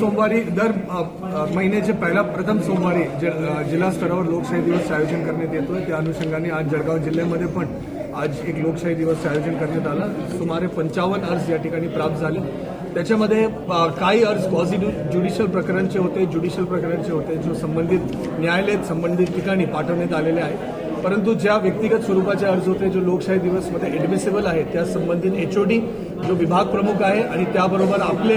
सोमवारी दर महिन्याचे पहिला महिन्याच्या प्रथम सोमवारी जिल्हा स्तरावर लोकशाही दिवस आयोजन करण्यात येतोय. त्या अनुषंगाने आज जळगाव जिल्ह्यामध्ये पण आज एक लोकशाही दिवस आयोजन करण्यात आलं. सुमारे पंचावन्न अर्ज या ठिकाणी प्राप्त झाले. त्याच्यामध्ये काही अर्ज पॉझिटिव्ह ज्युडिशियल प्रकरणचे होते ज्युडिशियल प्रकरणचे होते जो संबंधित न्यायालयात संबंधित ठिकाणी पाठवण्यात आलेले आहे. परंतु ज्या व्यक्तिगत स्वरूपाचे अर्ज होते जो लोकशाही दिवसमध्ये ॲडमिसेबल आहे त्या संबंधित एचओडी जो विभाग प्रमुख आहे आणि त्याबरोबर आपले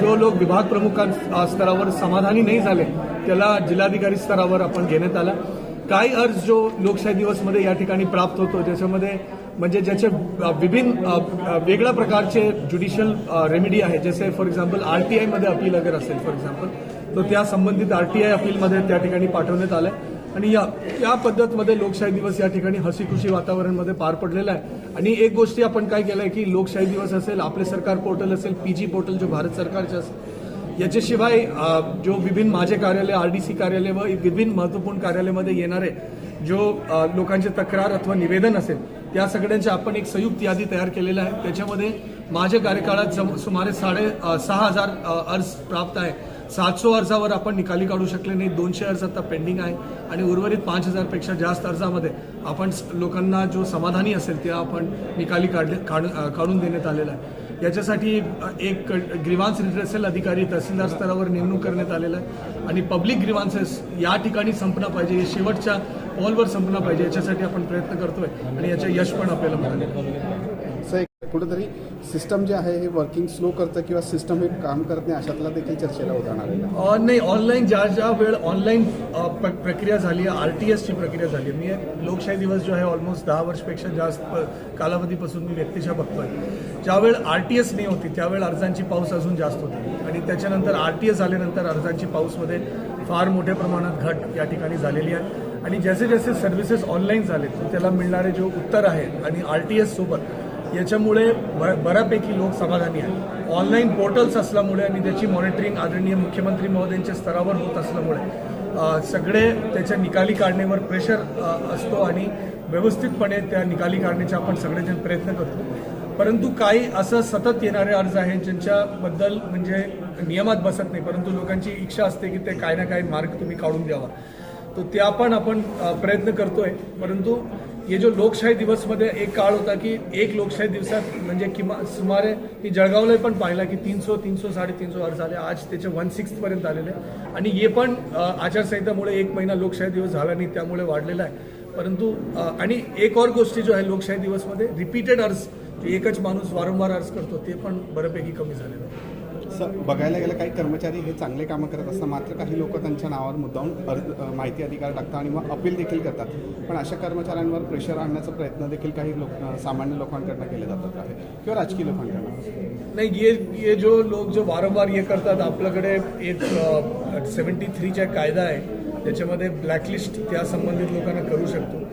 जो लोक विभाग प्रमुखां स्तरावर समाधानी नाही झाले त्याला जिल्हाधिकारी स्तरावर आपण घेण्यात आला. काही अर्ज जो लोकशाही दिवसमध्ये या ठिकाणी प्राप्त होतो ज्याच्यामध्ये म्हणजे ज्याचे विभिन्न वेगळ्या प्रकारचे ज्युडिशियल रेमेडी आहे. जसे फॉर एक्झाम्पल आर टी आयमध्ये अपील अगर असेल फॉर एक्झाम्पल तर त्या संबंधित आर टी आय अपीलमध्ये त्या ठिकाणी पाठवण्यात आलं आणि या या पद्धतमध्ये लोकशाही दिवस या ठिकाणी हसीखुशी वातावरणमध्ये पार पडलेला आहे. आणि एक गोष्टी आपण काय केलं आहे की लोकशाही दिवस असेल आपले सरकार पोर्टल असेल पी जी पोर्टल जो भारत सरकारचे असेल याच्याशिवाय जो विभिन्न माझे कार्यालय आर डी सी कार्यालय व विभिन्न महत्त्वपूर्ण कार्यालयामध्ये येणारे जो लोकांची तक्रार अथवा निवेदन असेल त्या सगळ्यांची आपण एक संयुक्त यादी तयार केलेलं आहे. त्याच्यामध्ये माझ्या कार्यकाळात जम- सुमारे साडे सहा हजार अर्ज प्राप्त आहे. सातशे अर्जावर आपण निकाली काढू शकले नाही. दोनशे अर्ज आता पेंडिंग आहे आणि उर्वरित पाच हजारपेक्षा जास्त अर्जामध्ये आपण लोकांना जो समाधानी असेल त्या आपण निकाली काढले काढ- काढून देण्यात आलेला आहे. याच्यासाठी एक ग्रीवान्स रिड्रेसल अधिकारी तहसीलदार स्तरावर नेमणूक करण्यात आलेला आहे आणि पब्लिक ग्रीवान्सेस या ठिकाणी संपणं पाहिजे हे शेवटच्या पॉलवर संपणं पाहिजे याच्यासाठी आपण प्रयत्न करतोय आणि याचं यश पण आपल्याला मिळालं. कुठेतरी सिस्टम जे आहे हे वर्किंग स्लो करतं किंवा सिस्टम हे काम करत नाही अशातला देखील चर्चेला उदाहरण नाही ऑनलाईन ज्या ज्या वेळ ऑनलाईन प्रक्रिया झाली आहे आर टी एसची प्रक्रिया झाली आहे. मी लोकशाही दिवस जो आहे ऑलमोस्ट दहा वर्षपेक्षा जास्त प- कालावधीपासून मी व्यक्तिशा बघतोय. ज्यावेळेस आर टी एस नाही होती त्यावेळेला अर्जांची पाऊस अजून जास्त होती. आणि त्याच्यानंतर आर टी एस झाल्यानंतर अर्जांची पाऊसमध्ये फार मोठ्या प्रमाणात घट या ठिकाणी झालेली आहे. आणि जसे जसे सर्व्हिसेस ऑनलाईन झाले त्याला मिळणारे जो उत्तर आहेत आणि आर टी एस सोबत याच्यामुळे ब- बऱ्यापैकी लोक समाधानी आहेत. ऑनलाईन पोर्टल्स असल्यामुळे आणि त्याची मॉनिटरिंग आदरणीय मुख्यमंत्री महोदयांच्या स्तरावर होत असल्यामुळे सगळे त्याच्या निकाली काढण्यावर प्रेशर असतो आणि व्यवस्थितपणे त्या निकाली काढण्याचे आपण सगळेजण प्रयत्न करतो. परंतु काही असं सतत येणारे अर्ज आहेत ज्यांच्याबद्दल म्हणजे नियमात बसत नाही परंतु लोकांची इच्छा असते की ते काही ना काही मार्ग तुम्ही काढून द्यावा. तो त्या पण आपण प्रयत्न करतोय. परंतु हे जो लोकशाही दिवसमध्ये एक काळ होता की एक लोकशाही दिवसात म्हणजे किमान सुमारे मी जळगावला पण पाहिला की तीनशे तीनशे साडेतीनशे अर्ज आले आज त्याचे वन सिक्स्थपर्यंत आलेले आहे. आणि हे पण आचारसंहितामुळे एक महिना लोकशाही दिवस झाला नाही त्यामुळे वाढलेला आहे. परंतु आणि एक और गोष्टी जो आहे लोकशाही दिवसमध्ये रिपीटेड अर्ज एकच माणूस वारंवार अर्ज करतो ते पण बऱ्यापैकी कमी झालेलं आहे बघायला गेलं काही कर्मचारी हे चांगले कामं करत असतात. मात्र काही लोक त्यांच्या नावावर मुद्दाहून अर्ज माहिती अधिकार टाकतात आणि मग अपील देखील करतात. पण अशा कर्मचाऱ्यांवर प्रेशर आणण्याचा प्रयत्न देखील काही लोक सामान्य लोकांकडनं केले जातात आहे किंवा राजकीय लोकांकडनं? नाही ये ये जो लोक जो वारंवार हे करतात आपल्याकडे एक सेवन्टी थ्रीचा कायदा आहे. त्याच्यामध्ये ब्लॅकलिस्ट त्या संबंधित लोकांना करू शकतो.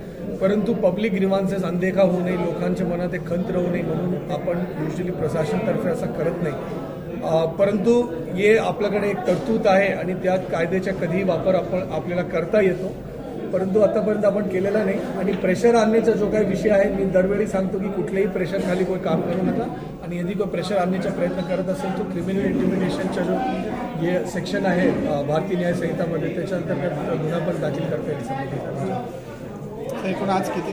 परंतु पब्लिक ग्रीवान्सेस अनदेखा होऊ नये लोकांच्या मनात एक खंत राहू नये म्हणून आपण युजली प्रशासनतर्फे असं करत नाही. परंतु हे आपल्याकडे एक तरतूद आहे आणि त्यात कायद्याचा कधीही वापर आपण आपल्याला करता येतो. परंतु आतापर्यंत आपण केलेला नाही. आणि प्रेशर आणण्याचा जो काही विषय आहे मी दरवेळी सांगतो की कुठल्याही प्रेशर खाली काम करू नका. आणि यदि कोण प्रेशर आणण्याचा प्रयत्न करत असेल तो क्रिमिनल इंटिमिडेशनचा जो हे सेक्शन आहे भारतीय न्याय संहितामध्ये त्याच्या अंतर्गत गुन्हा पण दाखल करता येईल. संबंधित एकूण आज किती